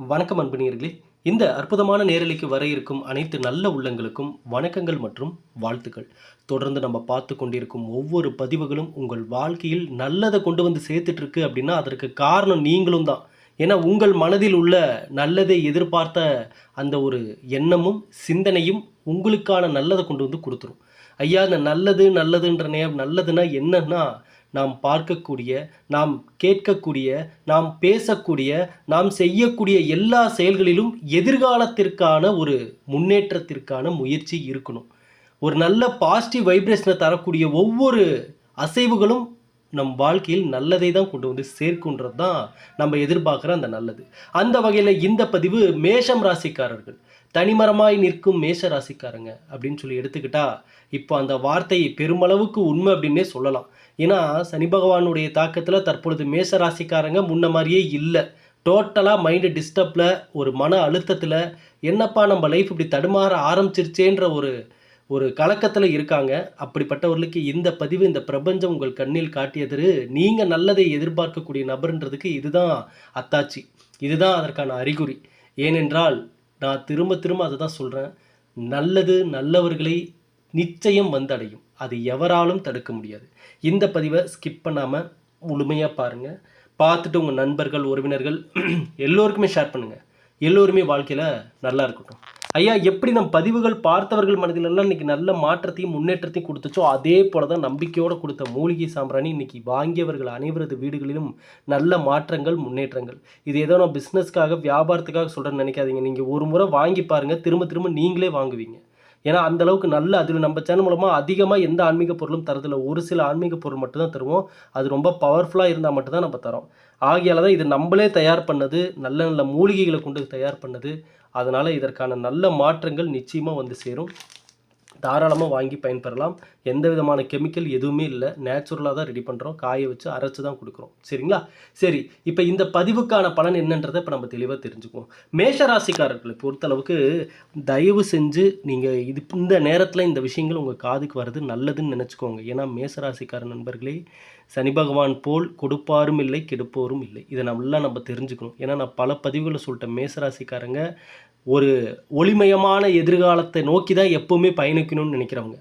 வணக்கம் அன்பினியர்களே. இந்த அற்புதமான நேரலைக்கு வர இருக்கும் அனைத்து நல்ல உள்ளங்களுக்கும் வணக்கங்கள் மற்றும் வாழ்த்துக்கள். தொடர்ந்து நம்ம பார்த்து கொண்டிருக்கும் ஒவ்வொரு பதிவுகளும் உங்கள் வாழ்க்கையில் நல்லதை கொண்டு வந்து சேர்த்துட்ருக்கு அப்படின்னா அதற்கு காரணம் நீங்களும் தான். ஏன்னா உங்கள் மனதில் உள்ள நல்லதை எதிர்பார்த்த அந்த ஒரு எண்ணமும் சிந்தனையும் உங்களுக்கான நல்லதை கொண்டு வந்து கொடுத்துரும். ஐயா இந்த நல்லது நல்லதுன்ற நேரம் நல்லதுன்னா என்னன்னா நாம் பார்க்கக்கூடிய நாம் கேட்கக்கூடிய நாம் பேசக்கூடிய நாம் செய்யக்கூடிய எல்லா செயல்களிலும் எதிர்காலத்திற்கான ஒரு முன்னேற்றத்திற்கான முயற்சி இருக்கணும். ஒரு நல்ல பாசிட்டிவ் வைப்ரேஷனை தரக்கூடிய ஒவ்வொரு அசைவுகளும் நம் வாழ்க்கையில் நல்லதை தான் கொண்டு வந்து சேர்க்குன்றது தான் நம்ம எதிர்பார்க்குற அந்த நல்லது. அந்த வகையில் இந்த பதிவு மேஷம் ராசிக்காரர்கள் தனிமரமாய் நிற்கும் மேஷ ராசிக்காரங்க அப்படின்னு சொல்லி எடுத்துக்கிட்டா இப்போ அந்த வார்த்தை பெருமளவுக்கு உண்மை அப்படின்னே சொல்லலாம். ஏன்னா சனி பகவானுடைய தாக்கத்தில் தற்பொழுது மேச ராசிக்காரங்க முன்ன மாதிரியே இல்லை. டோட்டலாக மைண்டு டிஸ்டர்பில் ஒரு மன அழுத்தத்தில் என்னப்பா நம்ம லைஃப் இப்படி தடுமாற ஆரம்பிச்சிருச்சேன்ற ஒரு ஒரு கலக்கத்தில் இருக்காங்க. அப்படிப்பட்டவர்களுக்கு இந்த பதிவு இந்த பிரபஞ்சம் உங்கள் கண்ணில் காட்டியது நீங்கள் நல்லதை எதிர்பார்க்கக்கூடிய நபர்ன்றதுக்கு இதுதான் அத்தாச்சி. இதுதான் அதற்கான அறிகுறி. ஏனென்றால் நான் திரும்ப திரும்ப அதை தான் சொல்கிறேன் நல்லது நல்லவர்களை நிச்சயம் வந்தடையும். அது எவராலும் தடுக்க முடியாது. இந்த பதிவை ஸ்கிப் பண்ணாமல் முழுமையாக பாருங்கள் பார்த்துட்டு உங்கள் நண்பர்கள் உறவினர்கள் எல்லோருக்குமே ஷேர் பண்ணுங்கள் எல்லோருமே வாழ்க்கையில் நல்லா இருக்கட்டும். ஐயா எப்படி நம் பதிவுகள் பார்த்தவர்கள் மனதிலெல்லாம் இன்றைக்கி நல்ல மாற்றத்தையும் முன்னேற்றத்தையும் கொடுத்துச்சோ அதே போல தான் நம்பிக்கையோடு கொடுத்த மூலிகை சாம்பிராணி இன்றைக்கி வாங்கியவர்கள் அனைவரது வீடுகளிலும் நல்ல மாற்றங்கள் முன்னேற்றங்கள். இது ஏதோ நான் பிஸ்னஸ்க்காக வியாபாரத்துக்காக சொல்கிறேன்னு நினைக்காதீங்க. நீங்கள் ஒரு முறை வாங்கி பாருங்கள் திரும்ப திரும்ப நீங்களே வாங்குவீங்க. ஏன்னா அந்த அளவுக்கு நல்ல அதில் நம்ம சேனல் மூலமாக அதிகமாக எந்த ஆன்மீக பொருளும் தரதில்ல. ஒரு சில ஆன்மீக பொருள் மட்டும்தான் தருவோம். அது ரொம்ப பவர்ஃபுல்லாக இருந்தால் மட்டும்தான் நம்ம தரோம். ஆகையால் தான் இது நம்மளே தயார் பண்ணது நல்ல நல்ல மூலிகைகளை கொண்டு தயார் பண்ணது. அதனால் இதற்கான நல்ல மாற்றங்கள் நிச்சயமாக வந்து சேரும். தாராளமாக வாங்கி பயன்பெறலாம். எந்த விதமான கெமிக்கல் எதுவுமே இல்லை. நேச்சுரலாக தான் ரெடி பண்ணுறோம் காய வச்சு அரைச்சி தான் கொடுக்குறோம். சரிங்களா? சரி இப்போ இந்த பதிவுக்கான பலன் என்னன்றதை இப்போ நம்ம தெளிவாக தெரிஞ்சுக்குவோம். மேஷராசிக்காரர்களை பொறுத்தளவுக்கு தயவு செஞ்சு நீங்கள் இது இந்த நேரத்தில் இந்த விஷயங்கள் உங்கள் காதுக்கு வர்றது நல்லதுன்னு நினச்சிக்கோங்க. ஏன்னா மேஷராசிக்கார நண்பர்களே சனி பகவான் போல் கொடுப்பாரும் இல்லை கெடுப்போரும் இல்லை. இதை நல்லா நம்ம தெரிஞ்சுக்கணும். ஏன்னா நான் பல பதிவுகளை சொல்லிட்டேன். மேசராசிக்காரங்க ஒரு ஒளிமயமான எதிர்காலத்தை நோக்கி தான் எப்போவுமே பயணிக்கணும்னு நினைக்கிறவங்க.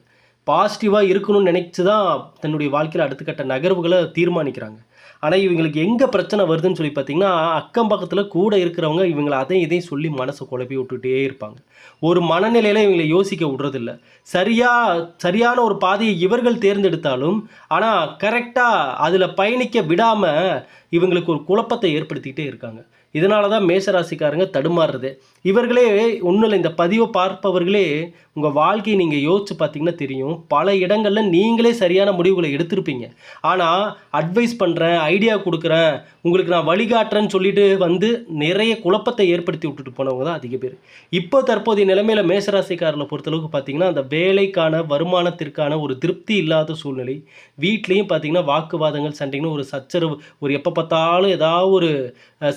பாசிட்டிவாக இருக்கணும்னு நினச்சி தான் தன்னுடைய வாழ்க்கையில் அடுத்த கட்ட நகர்வுகளை தீர்மானிக்கிறாங்க. ஆனால் இவங்களுக்கு எங்கே பிரச்சனை வருதுன்னு சொல்லி பார்த்தீங்கன்னா அக்கம் பக்கத்தில் கூட இருக்கிறவங்க இவங்களை அதையும் இதையும் சொல்லி மனசை குழப்பி விட்டுகிட்டே இருப்பாங்க. ஒரு மனநிலையில் இவங்களை யோசிக்க விடுறதில்ல. சரியாக சரியான ஒரு பாதையை இவர்கள் தேர்ந்தெடுத்தாலும் ஆனால் கரெக்டாக அதில் பயணிக்க விடாமல் இவங்களுக்கு ஒரு குழப்பத்தை ஏற்படுத்திக்கிட்டே இருக்காங்க. இதனால தான் மேசராசிக்காரங்க தடுமாறுறது. இவர்களே ஒன்றும் இல்லை இந்த பதிவை பார்ப்பவர்களே உங்கள் வாழ்க்கையை நீங்கள் யோசிச்சு பார்த்தீங்கன்னா தெரியும். பல இடங்களில் நீங்களே சரியான முடிவுகளை எடுத்திருப்பீங்க. ஆனால் அட்வைஸ் பண்ணுறேன் ஐடியா கொடுக்குறேன் உங்களுக்கு நான் வழிகாட்டுறேன்னு சொல்லிட்டு வந்து நிறைய குழப்பத்தை ஏற்படுத்தி விட்டுட்டு போனவங்க தான் அதிக பேர். இப்போ தற்போதைய நிலைமையில் மேசராசிக்காரர்களை பொறுத்தளவுக்கு பார்த்தீங்கன்னா அந்த வேலைக்கான வருமானத்திற்கான ஒரு திருப்தி இல்லாத சூழ்நிலை. வீட்லேயும் பார்த்தீங்கன்னா வாக்குவாதங்கள் சண்டைன்னு ஒரு சச்சரவு ஒரு எப்போ பார்த்தாலும் ஏதாவது ஒரு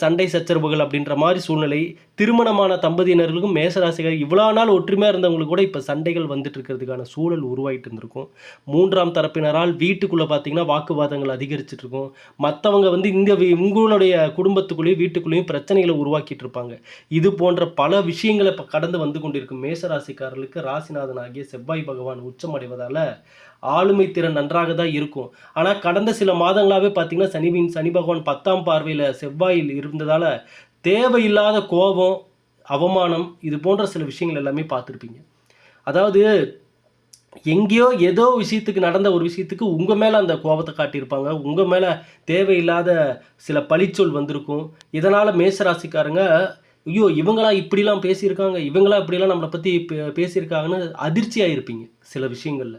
சண்டை சச்ச சச்சரவுகள் அப்படின்ற மாதிரி சூழ்நிலை திருமணமான தம்பதியினர்களுக்கும் மேசராசிகள் இவ்வளோ நாள் ஒற்றுமையாக இருந்தவங்களுக்கு கூட இப்போ சண்டைகள் வந்துட்டு இருக்கிறதுக்கான சூழல் உருவாயிட்டு இருந்திருக்கும். மூன்றாம் தரப்பினரால் வீட்டுக்குள்ளே பார்த்தீங்கன்னா வாக்குவாதங்கள் அதிகரிச்சுட்டு இருக்கும். மற்றவங்க வந்து இந்த உங்களுடைய குடும்பத்துக்குள்ளேயும் வீட்டுக்குள்ளேயும் பிரச்சனைகளை உருவாக்கிட்டு இருப்பாங்க. இது போன்ற பல விஷயங்களை இப்போ கடந்து வந்து கொண்டிருக்கும் மேசராசிக்காரர்களுக்கு ராசிநாதன் ஆகிய செவ்வாய் பகவான் உச்சமடைவதால் ஆளுமை திறன் நன்றாக தான் இருக்கும். ஆனால் கடந்த சில மாதங்களாகவே பார்த்தீங்கன்னா சனிவின் சனி பகவான் பத்தாம் பார்வையில் செவ்வாயில் இருந்ததால் தேவையில்லாத கோபம் அவமானம் இது போன்ற சில விஷயங்கள் எல்லாமே பார்த்துருப்பீங்க. அதாவது எங்கேயோ ஏதோ விஷயத்துக்கு நடந்த ஒரு விஷயத்துக்கு உங்கள் மேலே அந்த கோபத்தை காட்டியிருப்பாங்க. உங்கள் மேலே தேவையில்லாத சில பழிச்சொல் வந்திருக்கும். இதனால் மேசராசிக்காரங்க ஐயோ இவங்களா இப்படிலாம் பேசியிருக்காங்க இவங்களா இப்படிலாம் நம்மளை பற்றி பேசியிருக்காங்கன்னு அதிர்ச்சியாக இருப்பீங்க சில விஷயங்களில்.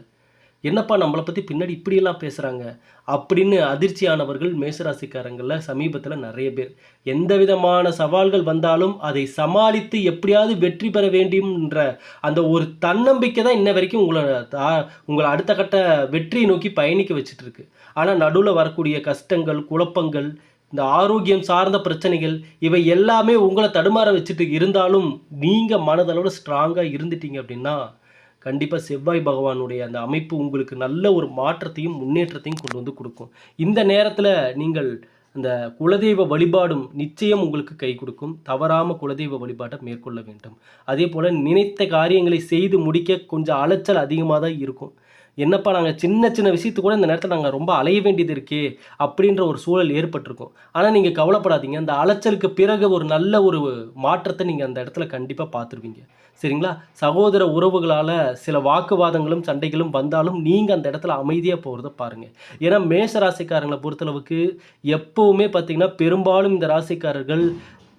என்னப்பா நம்மளை பற்றி பின்னாடி இப்படியெல்லாம் பேசுகிறாங்க அப்படின்னு அதிர்ச்சியானவர்கள் மேசராசிக்காரங்களில் சமீபத்தில் நிறைய பேர். எந்த விதமான சவால்கள் வந்தாலும் அதை சமாளித்து எப்படியாவது வெற்றி பெற வேண்டும்ன்ற அந்த ஒரு தன்னம்பிக்கை தான் இன்ன வரைக்கும் உங்களை உங்களை அடுத்த கட்ட வெற்றியை நோக்கி பயணிக்க வச்சுட்டு இருக்கு ஆனால் நடுவில் வரக்கூடிய கஷ்டங்கள் குழப்பங்கள் இந்த ஆரோக்கியம் சார்ந்த பிரச்சனைகள் இவை எல்லாமே உங்களை தடுமாற வச்சுட்டு இருந்தாலும் நீங்கள் மனதளவில் ஸ்ட்ராங்காக இருந்துட்டீங்க அப்படின்னா கண்டிப்பாக செவ்வாய் பகவானுடைய அந்த அமைப்பு உங்களுக்கு நல்ல ஒரு மாற்றத்தையும் முன்னேற்றத்தையும் கொண்டு வந்து கொடுக்கும். இந்த நேரத்தில் நீங்கள் அந்த குலதெய்வ வழிபாடும் நிச்சயம் உங்களுக்கு கை கொடுக்கும். தவறாமல் குலதெய்வ வழிபாட்டை மேற்கொள்ள வேண்டும். அதே போல் நினைத்த காரியங்களை செய்து முடிக்க கொஞ்சம் அலைச்சல் அதிகமாக தான் இருக்கும். என்னப்பா நாங்கள் சின்ன சின்ன விஷயத்துக்கு கூட இந்த நேரத்தில் நாங்கள் ரொம்ப அலைய வேண்டியது இருக்கே அப்படின்ற ஒரு சூழல் ஏற்பட்டிருக்கும். ஆனால் நீங்கள் கவலைப்படாதீங்க. அந்த அலைச்சலுக்கு பிறகு ஒரு நல்ல ஒரு மாற்றத்தை நீங்கள் அந்த இடத்துல கண்டிப்பாக பார்த்துருவீங்க. சரிங்களா? சகோதர உறவுகளால் சில வாக்குவாதங்களும் சண்டைகளும் வந்தாலும் நீங்கள் அந்த இடத்துல அமைதியாக போகிறத பாருங்கள் ஏன்னா மேஷ ராசிக்காரங்களை பொறுத்தளவுக்கு எப்போவுமே பார்த்தீங்கன்னா பெரும்பாலும் இந்த ராசிக்காரர்கள்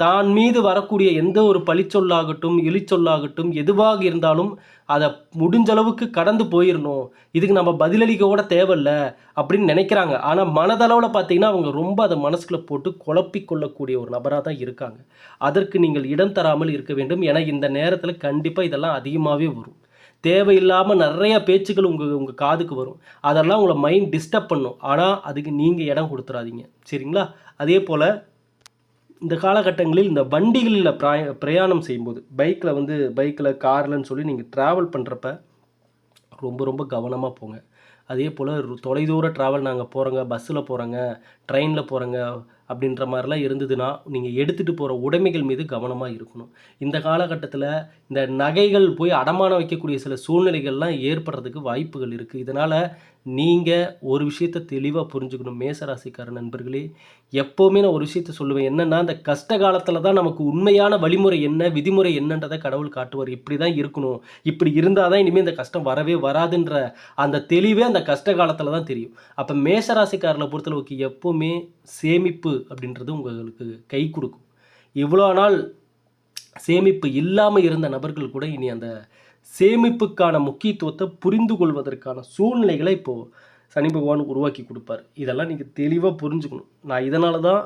தான் மீது வரக்கூடிய எந்த ஒரு பழிச்சொல்லாகட்டும் இழிச்சொல்லாகட்டும் எதுவாக இருந்தாலும் அதை முடிஞ்சளவுக்கு கடந்து போயிடணும் இதுக்கு நம்ம பதிலளிக்க கூட தேவையில்ல அப்படின்னு நினைக்கிறாங்க. ஆனால் மனதளவில் பார்த்தீங்கன்னா அவங்க ரொம்ப அதை மனசுக்குள்ள போட்டு குழப்பிக்கொள்ளக்கூடிய ஒரு நபராக தான் இருக்காங்க. அதற்கு நீங்கள் இடம் தராமல் இருக்க வேண்டும். ஏன்னா இந்த நேரத்தில் கண்டிப்பாக இதெல்லாம் அதிகமாகவே வரும். தேவையில்லாமல் நிறைய பேச்சுக்கள் உங்கள் உங்கள் காதுக்கு வரும். அதெல்லாம் உங்களை மைண்ட் டிஸ்டர்ப் பண்ணும். ஆனால் அதுக்கு நீங்கள் இடம் கொடுத்துறாதீங்க. சரிங்களா? அதே போல் இந்த காலகட்டங்களில் இந்த வண்டிகளில் பிராய பிரயாணம் செய்யும்போது பைக்கில் வந்து பைக்கில் கார்லன்னு சொல்லி நீங்கள் ட்ராவல் பண்ணுறப்ப ரொம்ப ரொம்ப கவனமாக போங்க. அதே போல் தொலைதூர ட்ராவல் நாங்கள் போகிறோங்க பஸ்ஸில் போகிறோங்க ட்ரெயினில் போகிறோங்க அப்படின்ற மாதிரிலாம் இருந்ததுன்னா நீங்கள் எடுத்துகிட்டு போகிற உடைமைகள் மீது கவனமாக இருக்கணும். இந்த காலகட்டத்தில் இந்த நகைகள் போய் அடமானம் வைக்கக்கூடிய சில சூழ்நிலைகள்லாம் ஏற்படுறதுக்கு வாய்ப்புகள் இருக்குது இதனால் நீங்கள் ஒரு விஷயத்தை தெளிவாக புரிஞ்சுக்கணும். மேசராசிக்கார நண்பர்களே எப்போவுமே நான் ஒரு விஷயத்த சொல்லுவேன். என்னென்னா இந்த கஷ்ட காலத்தில் தான் நமக்கு உண்மையான வழிமுறை என்ன விதிமுறை என்னன்றதை கடவுள் காட்டுவார். இப்படி தான் இருக்கணும். இப்படி இருந்தால் தான் இனிமேல் இந்த கஷ்டம் வரவே வராதுன்ற அந்த தெளிவே அந்த கஷ்ட காலத்தில் தான் தெரியும். அப்போ மேசராசிக்காரர்களை பொறுத்தளவுக்கு எப்போவுமே சேமிப்பு அப்படின்றது உங்களுக்கு கை கொடுக்கும். இவ்வளோ நாள் சேமிப்பு இல்லாமல் இருந்த நபர்கள் கூட இனி அந்த சேமிப்புக்கான முக்கியத்துவத்தை புரிந்து கொள்வதற்கான சூழ்நிலைகளை இப்போது சனி பகவான் உருவாக்கி கொடுப்பார். இதெல்லாம் நீங்கள் தெளிவாக புரிஞ்சுக்கணும். நான் இதனால தான்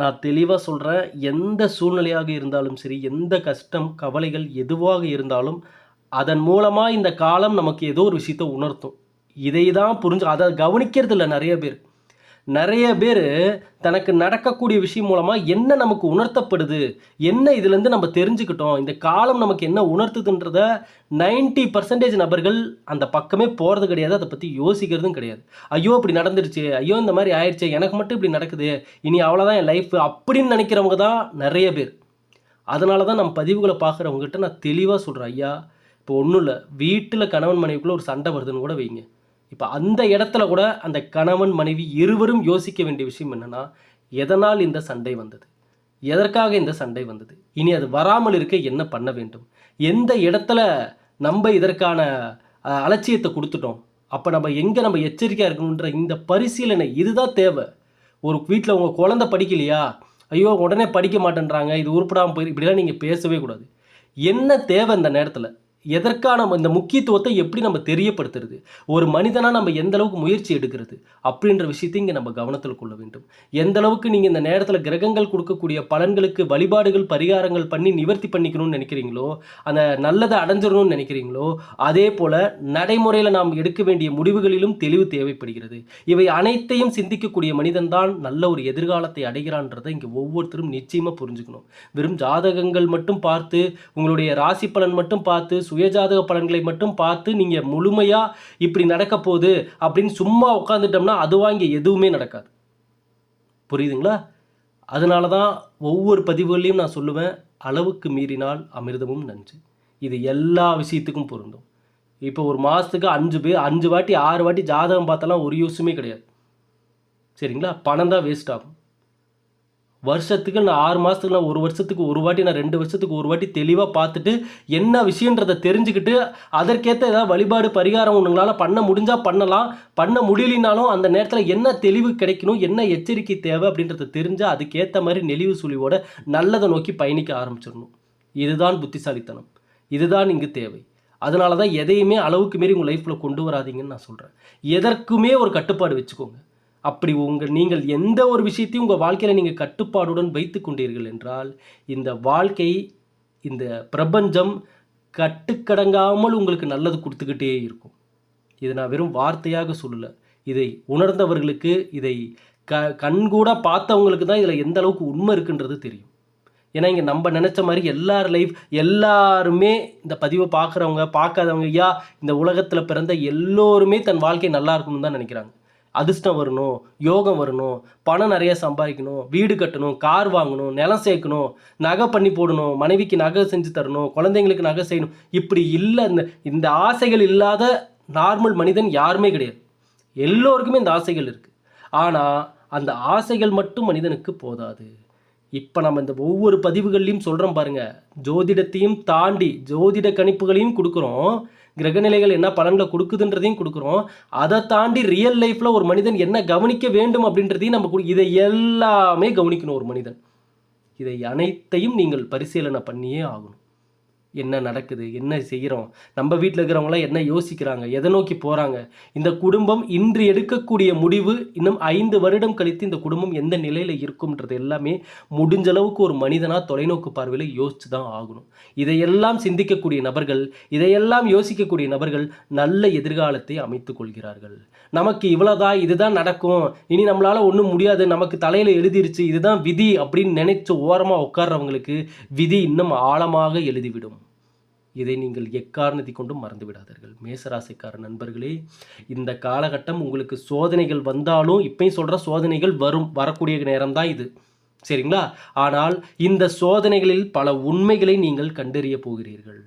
நான் தெளிவாக சொல்கிறேன் எந்த சூழ்நிலையாக இருந்தாலும் சரி எந்த கஷ்டம் கவலைகள் எதுவாக இருந்தாலும் அதன் மூலமாக இந்த காலம் நமக்கு ஏதோ ஒரு விஷயத்தை உணர்த்தும். இதை தான் புரிஞ்சு அதை கவனிக்கிறது இல்லை நிறைய பேர். நிறைய பேர் தனக்கு நடக்கக்கூடிய விஷயம் மூலமாக என்ன நமக்கு உணர்த்தப்படுது? என்ன இதுலேருந்து நம்ம தெரிஞ்சுக்கிட்டோம்? இந்த காலம் நமக்கு என்ன உணர்த்துதுன்றத நைன்ட்டி பர்சன்டேஜ் நபர்கள் அந்த பக்கமே போகிறது கிடையாது. அதை பற்றி யோசிக்கிறதும் கிடையாது. ஐயோ இப்படி நடந்துருச்சு. ஐயோ இந்த மாதிரி ஆயிடுச்சு. எனக்கு மட்டும் இப்படி நடக்குது. இனி அவ்வளோதான் என் லைஃப் அப்படின்னு நினைக்கிறவங்க தான் நிறைய பேர். அதனால தான் நம்ம பதிவுகளை பார்க்குறவங்ககிட்ட நான் தெளிவாக சொல்கிறேன் ஐயா இப்போ ஒன்றும் இல்லை. வீட்டில் கணவன் மனைவிக்குள்ளே ஒரு சண்டை வருதுன்னு கூட வைங்க. இப்போ அந்த இடத்துல கூட அந்த கணவன் மனைவி இருவரும் யோசிக்க வேண்டிய விஷயம் என்னென்னா எதனால் இந்த சண்டை வந்தது? எதற்காக இந்த சண்டை வந்தது? இனி அது வராமல் இருக்க என்ன பண்ண வேண்டும்? எந்த இடத்துல நம்ம இதற்கான அலட்சியத்தை கொடுத்துட்டோம்? அப்போ நம்ம எங்கே நம்ம எச்சரிக்கையாக இருக்கணுன்ற இந்த பரிசீலனை இதுதான் தேவை. ஒரு வீட்டில் உங்கள் குழந்த படிக்கலையா? ஐயோ உடனே படிக்க மாட்டேன்றாங்க இது உருப்படாமல் போயிரு இப்படிலாம் நீங்கள் பேசவே கூடாது. என்ன தேவை இந்த நேரத்தில்? எதற்கான இந்த முக்கியத்துவத்தை எப்படி நம்ம தெரியப்படுத்துறது? ஒரு மனிதனாக நம்ம எந்த அளவுக்கு முயற்சி எடுக்கிறது? அப்படின்ற விஷயத்தை இங்கே நம்ம கவனத்தில் கொள்ள வேண்டும். எந்த அளவுக்கு நீங்கள் இந்த நேரத்தில் கிரகங்கள் கொடுக்கக்கூடிய பலன்களுக்கு வழிபாடுகள் பரிகாரங்கள் பண்ணி நிவர்த்தி பண்ணிக்கணும்னு நினைக்கிறீங்களோ அந்த நல்லதை அடைஞ்சிடணும்னு நினைக்கிறீங்களோ அதே போல் நடைமுறையில் நாம் எடுக்க வேண்டிய முடிவுகளிலும் தெளிவு தேவைப்படுகிறது. இவை அனைத்தையும் சிந்திக்கக்கூடிய மனிதன்தான் நல்ல ஒரு எதிர்காலத்தை அடைகிறான்றதை இங்கே ஒவ்வொருத்தரும் நிச்சயமாக புரிஞ்சுக்கணும். வெறும் ஜாதகங்கள் மட்டும் பார்த்து உங்களுடைய ராசி பலன் மட்டும் பார்த்து சுயஜாதக பலன்களை மட்டும் பார்த்து நீங்கள் முழுமையாக இப்படி நடக்க போகுது அப்படின்னு சும்மா உட்காந்துட்டோம்னா அதுவாக இங்கே எதுவுமே நடக்காது. புரியுதுங்களா? அதனால தான் ஒவ்வொரு பதிவுகளையும் நான் சொல்லுவேன். அளவுக்கு மீறினால் அமிர்தமும் நஞ்சு இது எல்லா விஷயத்துக்கும் பொருந்தும். இப்போ ஒரு மாதத்துக்கு அஞ்சு பேர் அஞ்சு வாட்டி ஆறு வாட்டி ஜாதகம் பார்த்தாலாம் ஒரு யூஸுமே கிடையாது. சரிங்களா? பணம் தான் வேஸ்ட் ஆகும். வருஷத்துக்கு நான் ஆறு மாதத்துக்கு நான் ஒரு வருஷத்துக்கு ஒரு வாட்டி நான் ரெண்டு வருஷத்துக்கு ஒரு வாட்டி தெளிவாக பார்த்துட்டு என்ன விஷயன்றதை தெரிஞ்சுக்கிட்டு அதற்கேற்ற ஏதாவது வழிபாடு பரிகாரம் உங்களால் பண்ண முடிஞ்சால் பண்ணலாம். பண்ண முடியலினாலும் அந்த நேரத்தில் என்ன தெளிவு கிடைக்கணும் என்ன எச்சரிக்கை தேவை அப்படின்றத தெரிஞ்சால் அதுக்கேற்ற மாதிரி நெளிவு சுழிவோட நல்லதை நோக்கி பயணிக்க ஆரம்பிச்சிடணும். இதுதான் புத்திசாலித்தனம். இதுதான் இங்கு தேவை. அதனால தான் எதையுமே அளவுக்கு மீறி உங்கள் லைஃப்பில் கொண்டு வராதீங்கன்னு நான் சொல்கிறேன் எதற்குமே ஒரு கட்டுப்பாடு வச்சுக்கோங்க. அப்படி உங்கள் நீங்கள் எந்த ஒரு விஷயத்தையும் உங்கள் வாழ்க்கையில் நீங்கள் கட்டுப்பாடுடன் வைத்து கொண்டீர்கள் என்றால் இந்த வாழ்க்கை இந்த பிரபஞ்சம் கட்டுக்கடங்காமல் உங்களுக்கு நல்லது கொடுத்துக்கிட்டே இருக்கும். இது நான் வெறும் வார்த்தையாக சொல்லலை. இதை உணர்ந்தவர்களுக்கு இதை க கண்கூட பார்த்தவங்களுக்கு தான் இதில் எந்த அளவுக்கு உண்மை இருக்குன்றது தெரியும். ஏன்னா இங்கே நம்ம நினச்ச மாதிரி எல்லார் லைஃப் எல்லாருமே இந்த பதிவை பார்க்குறவங்க பார்க்காதவங்க ஐயா இந்த உலகத்தில் பிறந்த எல்லோருமே தன் வாழ்க்கை நல்லா இருக்கணும்னு தான் நினைக்கிறாங்க. அதிர்ஷ்டம் வரணும் யோகம் வரணும் பணம் நிறைய சம்பாதிக்கணும் வீடு கட்டணும் கார் வாங்கணும் நிலம் சேர்க்கணும் நகை பண்ணி போடணும் மனைவிக்கு நகை செஞ்சு தரணும் குழந்தைங்களுக்கு நகை செய்யணும். இப்படி இல்லை இந்த இந்த ஆசைகள் இல்லாத நார்மல் மனிதன் யாருமே கிடையாது. எல்லோருக்குமே இந்த ஆசைகள் இருக்குது ஆனால் அந்த ஆசைகள் மட்டும் மனிதனுக்கு போதாது. இப்போ நம்ம இந்த ஒவ்வொரு பதிவுகள்லையும் சொல்கிறோம் பாருங்கள் ஜோதிடத்தையும் தாண்டி ஜோதிட கணிப்புகளையும் கொடுக்குறோம். கிரகநிலைகள் என்ன பலன்களை கொடுக்குதுன்றதையும் கொடுக்குறோம். அதை தாண்டி ரியல் லைஃப்பில் ஒரு மனிதன் என்ன கவனிக்க வேண்டும் அப்படின்றதையும் நம்ம இதை எல்லாமே கவனிக்கணும் ஒரு மனிதன். இதை அனைத்தையும் நீங்கள் பரிசீலனை பண்ணியே ஆகணும். என்ன நடக்குது என்ன செய்கிறோம் நம்ம வீட்டில் இருக்கிறவங்களாம் என்ன யோசிக்கிறாங்க எதை நோக்கி போகிறாங்க இந்த குடும்பம் இன்று எடுக்கக்கூடிய முடிவு இன்னும் ஐந்து வருடம் கழித்து இந்த குடும்பம் எந்த நிலையில் இருக்கும்ன்றது எல்லாமே முடிஞ்ச அளவுக்கு ஒரு மனிதனாக தொலைநோக்கு பார்வையில் யோசிச்சு தான் ஆகணும். இதையெல்லாம் சிந்திக்கக்கூடிய நபர்கள் இதையெல்லாம் யோசிக்கக்கூடிய நபர்கள் நல்ல எதிர்காலத்தை அமைத்து கொள்கிறார்கள். நமக்கு இவ்வளோதான் இதுதான் நடக்கும் இனி நம்மளால் ஒன்றும் முடியாது நமக்கு தலையில் எழுதிருச்சு இதுதான் விதி அப்படின்னு நினைச்சு ஓரமாக உட்கார்றவங்களுக்கு விதி இன்னும் ஆழமாக எழுதிவிடும். இதை நீங்கள் எக்காரணத்தை கொண்டும் மறந்து விடாதீர்கள் மேசராசிக்கார நண்பர்களே இந்த காலகட்டம் உங்களுக்கு சோதனைகள் வந்தாலும் இப்பயும் சொல்கிற சோதனைகள் வரும் வரக்கூடிய நேரம் தான் இது. சரிங்களா? ஆனால் இந்த சோதனைகளில் பல உண்மைகளை நீங்கள் கண்டறிய போகிறீர்கள்.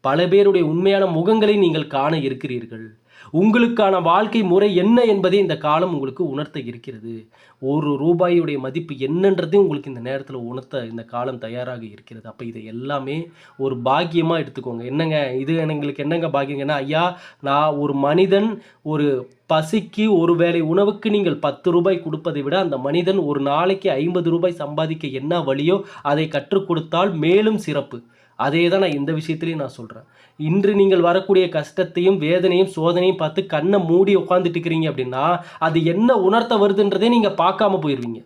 பல பேருடைய உண்மையான முகங்களை நீங்கள் காண இருக்கிறீர்கள். உங்களுக்கான வாழ்க்கை முறை என்ன என்பதை இந்த காலம் உங்களுக்கு உணர்த்த இருக்கிறது. ஒரு ரூபாயுடைய மதிப்பு என்னன்றதையும் உங்களுக்கு இந்த நேரத்தில் உணர்த்த இந்த காலம் தயாராக இருக்கிறது. அப்போ இதை எல்லாமே ஒரு பாக்கியமாக எடுத்துக்கோங்க. என்னங்க? இது எங்களுக்கு என்னங்க பாக்கியங்கன்னா ஐயா நான் ஒரு மனிதன் ஒரு பசிக்கு ஒரு வேளை உணவுக்கு நீங்கள் பத்து ரூபாய் கொடுப்பதை விட அந்த மனிதன் ஒரு நாளைக்கு ஐம்பது ரூபாய் சம்பாதிக்க என்ன வழியோ அதை கற்றுக் கொடுத்தால் மேலும் சிறப்பு. அதே தான் நான் இந்த விஷயத்துலையும் நான் சொல்கிறேன் இன்று நீங்கள் வரக்கூடிய கஷ்டத்தையும் வேதனையும் சோதனையும் பார்த்து கண்ணை மூடி உட்காந்துட்டு இருக்கிறீங்க அப்படின்னா அது என்ன உணர்த்த வருதுன்றதே நீங்கள் பார்க்காம போயிடுவீங்க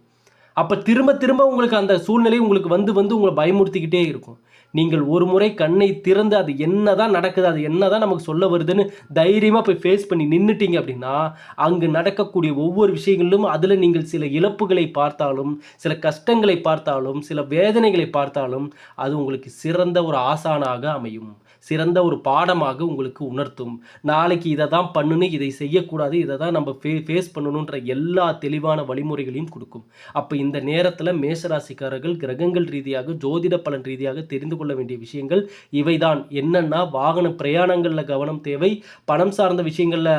அப்போ திரும்ப திரும்ப உங்களுக்கு அந்த சூழ்நிலை உங்களுக்கு வந்து வந்து உங்களை பயமுறுத்திக்கிட்டே இருக்கும். நீங்கள் ஒரு முறை கண்ணை திறந்து அது என்னதான் நடக்குது அது என்னதான் நமக்கு சொல்ல வருதுன்னு தைரியமாக போய் ஃபேஸ் பண்ணி நின்றுட்டீங்க அப்படின்னா அங்கு நடக்கக்கூடிய ஒவ்வொரு விஷயங்களிலும் அதில் நீங்கள் சில இழப்புகளை பார்த்தாலும் சில கஷ்டங்களை பார்த்தாலும் சில வேதனைகளை பார்த்தாலும் அது உங்களுக்கு சிறந்த ஒரு ஆசானாக அமையும். சிறந்த ஒரு பாடமாக உங்களுக்கு உணர்த்தும். நாளைக்கு இதை தான் பண்ணணும் இதை செய்யக்கூடாது இதை தான் நம்ம ஃபே ஃபேஸ் பண்ணணுன்ற எல்லா தெளிவான வழிமுறைகளையும் கொடுக்கும். அப்போ இந்த நேரத்தில் மேஷராசிக்காரர்கள் கிரகங்கள் ரீதியாக ஜோதிட பலன் ரீதியாக தெரிந்து கொள்ள வேண்டிய விஷயங்கள் இவைதான். என்னென்னா வாகன பிரயாணங்களில் கவனம் தேவை. பணம் சார்ந்த விஷயங்களில்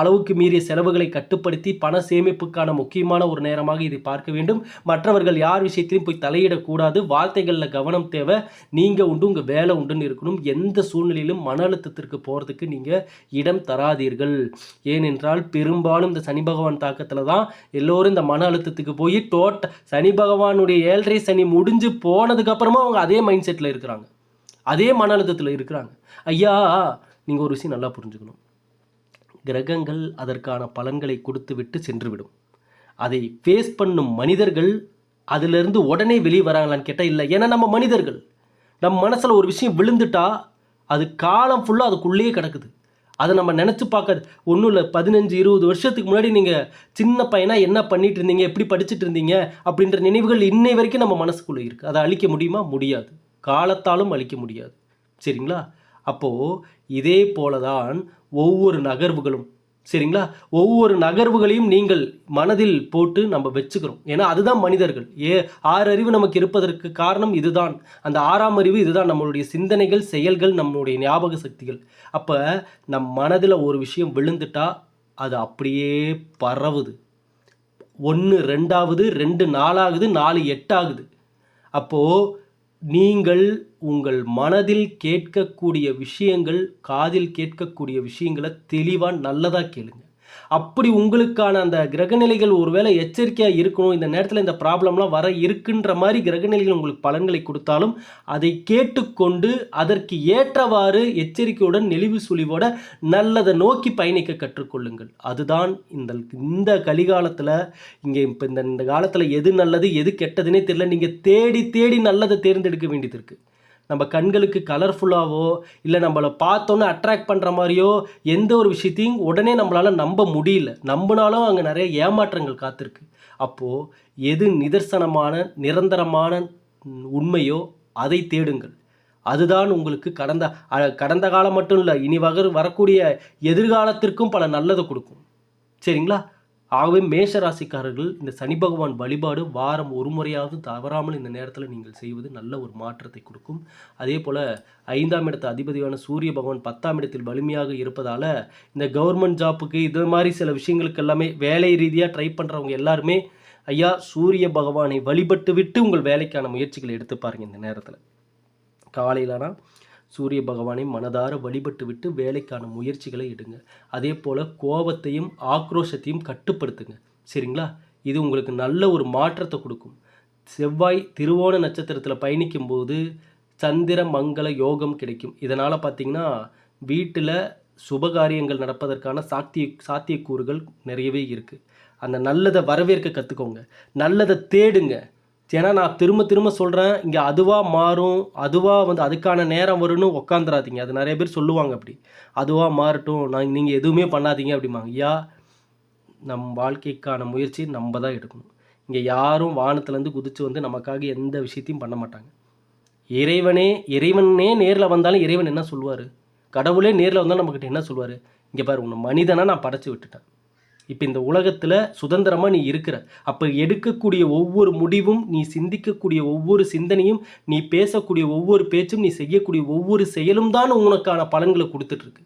அளவுக்கு மீறிய செலவுகளை கட்டுப்படுத்தி பண சேமிப்புக்கான முக்கியமான ஒரு நேரமாக இதை பார்க்க வேண்டும். மற்றவர்கள் யார் விஷயத்திலையும் போய் தலையிடக்கூடாது. வார்த்தைகளில் கவனம் தேவை. நீங்கள் உண்டு உங்கள் வேலை உண்டுன்னு இருக்கணும். எந்த சூழ்நிலையிலும் மன அழுத்தத்திற்கு போகிறதுக்கு நீங்கள் இடம் தராதீர்கள். ஏனென்றால் பெரும்பாலும் இந்த சனி பகவான் தாக்கத்தில் தான் எல்லோரும் இந்த மன அழுத்தத்துக்கு போய் டோட்ட சனி பகவானுடைய ஏழரை சனி முடிஞ்சு போனதுக்கப்புறமா அவங்க அதே மைண்ட் செட்டில் இருக்கிறாங்க. அதே மன அழுத்தத்தில் இருக்கிறாங்க. ஐயா நீங்கள் ஒரு விஷயம் நல்லா புரிஞ்சுக்கணும். கிரகங்கள் அதற்கான பலன்களை கொடுத்து விட்டு சென்றுவிடும். அதை ஃபேஸ் பண்ணும் மனிதர்கள் அதிலிருந்து உடனே வெளியே வராங்களான்னு கேட்டால் இல்லை. ஏன்னா நம்ம மனிதர்கள். நம்ம மனசில் ஒரு விஷயம் விழுந்துட்டா அது காலம் ஃபுல்லாக அதுக்குள்ளேயே கிடக்குது. அதை நம்ம நினச்சி பார்க்காது ஒன்றும் இல்லை பதினஞ்சு இருபது வருஷத்துக்கு முன்னாடி நீங்கள் சின்ன பையனாக என்ன பண்ணிட்டு இருந்தீங்க எப்படி படிச்சுட்டு இருந்தீங்க அப்படின்ற நினைவுகள் இன்னை வரைக்கும் நம்ம மனசுக்குள்ளே இருக்குது அதை அழிக்க முடியுமா? முடியாது. காலத்தாலும் அழிக்க முடியாது. சரிங்களா? அப்போது இதே போல தான் ஒவ்வொரு நகர்வுகளும் சரிங்களா? ஒவ்வொரு நகர்வுகளையும் நீங்கள் மனதில் போட்டு நம்ம வச்சுக்கிறோம். ஏன்னா அதுதான் மனிதர்கள். ஏ ஆறு அறிவு நமக்கு இருப்பதற்கு காரணம் இதுதான். அந்த ஆறாம் அறிவு இதுதான். நம்மளுடைய சிந்தனைகள் செயல்கள் நம்மளுடைய ஞாபக சக்திகள். அப்போ நம் மனதில் ஒரு விஷயம் விழுந்துட்டா அது அப்படியே பரவுது. ஒன்று ரெண்டாவது ரெண்டு நாலாகுது நாலு எட்டாகுது. அப்போது நீங்கள் உங்கள் மனதில் கேட்கக்கூடிய விஷயங்கள் காதில் கேட்கக்கூடிய விஷயங்களை தெளிவாக நல்லதாக கேளுங்க. அப்படி உங்களுக்கான அந்த கிரகநிலைகள் ஒருவேளை எச்சரிக்கையாக இருக்கணும் இந்த நேரத்தில் இந்த ப்ராப்ளம்லாம் வர இருக்குன்ற மாதிரி கிரகநிலைகள் உங்களுக்கு பலன்களை கொடுத்தாலும் அதை கேட்டுக்கொண்டு அதற்கு ஏற்றவாறு எச்சரிக்கையுடன் நெளிவு சுழிவோட நல்லதை நோக்கி பயணிக்க கற்றுக்கொள்ளுங்கள். அதுதான் இந்த இந்த கலிகாலத்தில் இங்கே இப்போ இந்த இந்த காலத்தில் எது நல்லது எது கெட்டதுன்னே தெரியல. நீங்கள் தேடி தேடி நல்லதை தேர்ந்தெடுக்க வேண்டியது இருக்குது நம்ம கண்களுக்கு கலர்ஃபுல்லாகவோ இல்லை நம்மளை பார்த்தோன்னே அட்ராக்ட் பண்ணுற மாதிரியோ எந்த ஒரு விஷயத்தையும் உடனே நம்மளால் நம்ப முடியல. நம்பினாலும் அங்கே நிறைய ஏமாற்றங்கள் காத்திருக்கு. அப்போது எது நிதர்சனமான நிரந்தரமான உண்மையோ அதை தேடுங்கள். அதுதான் உங்களுக்கு கடந்த கடந்த காலம் மட்டும் இல்லை இனி வகர் வரக்கூடிய எதிர்காலத்திற்கும் பல நல்லதை கொடுக்கும். சரிங்களா? ஆகவே மேஷ ராசிக்காரர்கள் இந்த சனி பகவான் வழிபாடு வாரம் ஒரு முறையாவது தவறாமல் இந்த நேரத்தில் நீங்கள் செய்வது நல்ல ஒரு மாற்றத்தை கொடுக்கும். அதே போல் ஐந்தாம் இடத்து அதிபதியான சூரிய பகவான் பத்தாம் இடத்தில் வலிமையாக இருப்பதால் இந்த கவர்மெண்ட் ஜாப்புக்கு இது மாதிரி சில விஷயங்களுக்கு எல்லாமே வேலை ரீதியாக ட்ரை பண்ணுறவங்க எல்லாருமே ஐயா சூரிய பகவானை வழிபட்டு விட்டு உங்கள் வேலைக்கான முயற்சிகளை எடுத்து பாருங்க இந்த நேரத்தில். காலையிலனா சூரிய பகவானை மனதார வழிபட்டுவிட்டு வேலைக்கான முயற்சிகளை எடுங்க. அதே போல் கோபத்தையும் ஆக்ரோஷத்தையும் கட்டுப்படுத்துங்க. சரிங்களா? இது உங்களுக்கு நல்ல ஒரு மாற்றத்தை கொடுக்கும். செவ்வாய் திருவோண நட்சத்திரத்தில் பயணிக்கும் போது சந்திர மங்கள யோகம் கிடைக்கும். இதனால் பார்த்தீங்கன்னா வீட்டில் சுபகாரியங்கள் நடப்பதற்கான சாத்திய சாத்தியக்கூறுகள் நிறையவே இருக்குது அந்த நல்லதை வரவேற்க கற்றுக்கோங்க நல்லதை தேடுங்க. ஏன்னா நான் திரும்ப திரும்ப சொல்கிறேன் இங்கே அதுவாக மாறும் அதுவாக வந்து அதுக்கான நேரம் வரும்னு உக்காந்துராதீங்க அது நிறைய பேர் சொல்லுவாங்க அப்படி. அதுவாக மாறட்டும் நான் நீங்கள் எதுவுமே பண்ணாதீங்க அப்படிம்பாங்க. ஐயா நம் வாழ்க்கைக்கான முயற்சி நம்ம தான் எடுக்கணும். இங்கே யாரும் வானத்துலேருந்து குதித்து வந்து நமக்காக எந்த விஷயத்தையும் பண்ண மாட்டாங்க. இறைவனே இறைவனே நேரில் வந்தாலும் இறைவன் என்ன சொல்லுவார்? கடவுளே நேரில் வந்தாலும் நம்மக்கிட்ட என்ன சொல்லுவார்? இங்கே பாரு உன்னை மனிதனாக நான் படைச்சி விட்டுட்டேன். இப்போ இந்த உலகத்தில் சுதந்திரமாக நீ இருக்கிற. அப்போ எடுக்கக்கூடிய ஒவ்வொரு முடிவும் நீ சிந்திக்கக்கூடிய ஒவ்வொரு சிந்தனையும் நீ பேசக்கூடிய ஒவ்வொரு பேச்சும் நீ செய்யக்கூடிய ஒவ்வொரு செயலும் தான் உனக்கான பலன்களை கொடுத்துட்ருக்கு.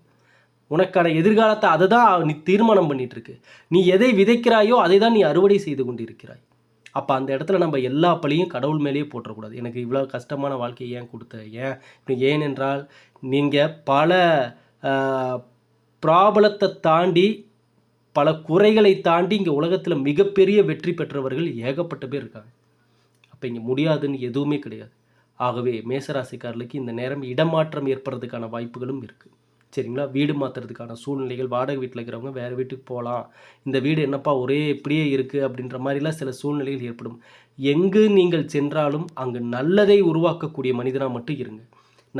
உனக்கான எதிர்காலத்தை அதை தான் நீ தீர்மானம் பண்ணிகிட்ருக்கு நீ எதை விதைக்கிறாயோ அதை தான் நீ அறுவடை செய்து கொண்டு இருக்கிறாய் அப்போ அந்த இடத்துல நம்ம எல்லா பழியும் கடவுள் மேலேயே போட்டுறக்கூடாது. எனக்கு இவ்வளோ கஷ்டமான வாழ்க்கையை ஏன் கொடுத்த? ஏன்? ஏனென்றால் நீங்கள் பல ப்ராபலத்தை தாண்டி பல குறைகளை தாண்டி இங்கே உலகத்தில் மிகப்பெரிய வெற்றி பெற்றவர்கள் ஏகப்பட்ட பேர் இருக்காங்க. அப்போ இங்கே முடியாதுன்னு எதுவுமே கிடையாது. ஆகவே மேசராசிக்காரர்களுக்கு இந்த நேரம் இடமாற்றம் ஏற்படுறதுக்கான வாய்ப்புகளும் இருக்குது சரிங்களா? வீடு மாற்றுறதுக்கான சூழ்நிலைகள் வாடகை வீட்டில் இருக்கிறவங்க வேறு வீட்டுக்கு போகலாம் இந்த வீடு என்னப்பா ஒரே இப்படியே இருக்குது அப்படின்ற மாதிரிலாம் சில சூழ்நிலைகள் ஏற்படும். எங்கு நீங்கள் சென்றாலும் அங்கு நல்லதை உருவாக்கக்கூடிய மனிதனாக மட்டும் இருங்க.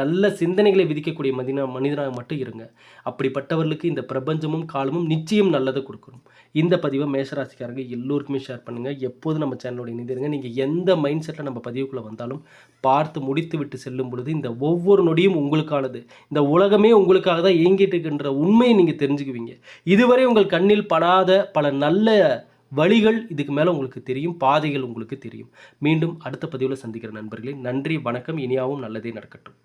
நல்ல சிந்தனைகளை விதிக்கக்கூடிய மனிதனா மனிதனாக மட்டும் இருங்க. அப்படிப்பட்டவர்களுக்கு இந்த பிரபஞ்சமும் காலமும் நிச்சயம் நல்லதை கொடுக்கணும். இந்த பதிவை மேஷராசிக்காரங்க எல்லோருக்குமே ஷேர் பண்ணுங்கள் எப்போதும் நம்ம சேனலோட இணைந்திருங்க. நீங்கள் எந்த மைண்ட் செட்டில் நம்ம பதிவுக்குள்ளே வந்தாலும் பார்த்து முடித்து விட்டு செல்லும் பொழுது இந்த ஒவ்வொரு நொடியும் உங்களுக்கானது. இந்த உலகமே உங்களுக்காக தான் இயங்கிட்டு இருக்கின்ற உண்மையை நீங்கள் தெரிஞ்சுக்குவீங்க. இதுவரை உங்கள் கண்ணில் படாத பல நல்ல வழிகள் இதுக்கு மேலே உங்களுக்கு தெரியும். பாதைகள் உங்களுக்கு தெரியும். மீண்டும் அடுத்த பதிவில் சந்திக்கிற நண்பர்களே நன்றி வணக்கம். இனியாவும் நல்லதே நடக்கட்டும்.